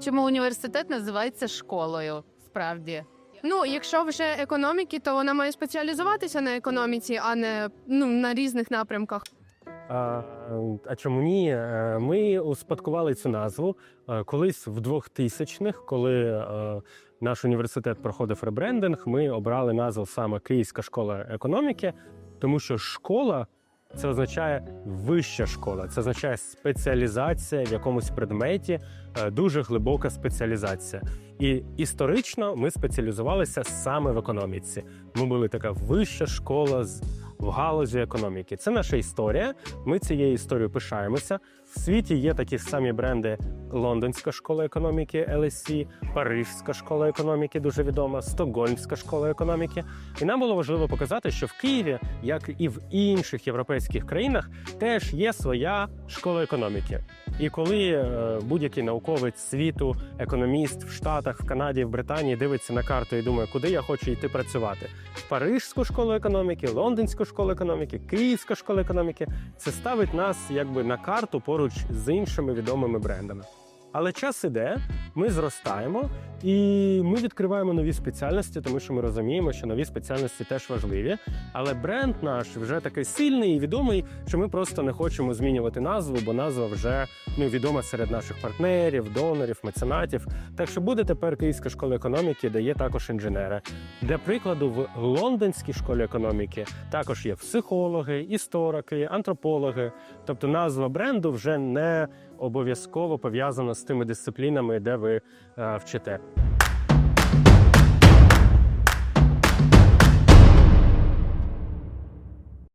чому університет називається школою. Справді. Ну, якщо вже економіки, то вона має спеціалізуватися на економіці, а не ну на різних напрямках. А, а чому ні? Е, Ми успадкували цю назву е, колись в 2000-х, коли е, наш університет проходив ребрендинг. Ми обрали назву саме Київська школа економіки, тому що школа це означає вища школа, це означає спеціалізація в якомусь предметі, е, дуже глибока спеціалізація. І історично ми спеціалізувалися саме в економіці. Ми були така вища школа в галузі економіки. Це наша історія. Ми цією історією пишаємося. В світі є такі самі бренди: Лондонська школа економіки, LSE, Парижська школа економіки, дуже відома, Стокгольмська школа економіки. І нам було важливо показати, що в Києві, як і в інших європейських країнах, теж є своя школа економіки. І коли е, будь-який науковець світу, економіст в Штатах, в Канаді, в Британії дивиться на карту і думає, куди я хочу йти працювати, Парижську школу економіки, Лондонську школу економіки, Київська школа економіки, це ставить нас якби на карту поруч з іншими відомими брендами. Але час іде, ми зростаємо і ми відкриваємо нові спеціальності, тому що ми розуміємо, що нові спеціальності теж важливі. Але бренд наш вже такий сильний і відомий, що ми просто не хочемо змінювати назву, бо назва вже ну, відома серед наших партнерів, донорів, меценатів. Так що буде тепер Київська школа економіки, де є також інженери. Для прикладу, в лондонській школі економіки також є психологи, історики, антропологи. Тобто назва бренду вже не обов'язково пов'язана з тими дисциплінами, де ви е, вчите.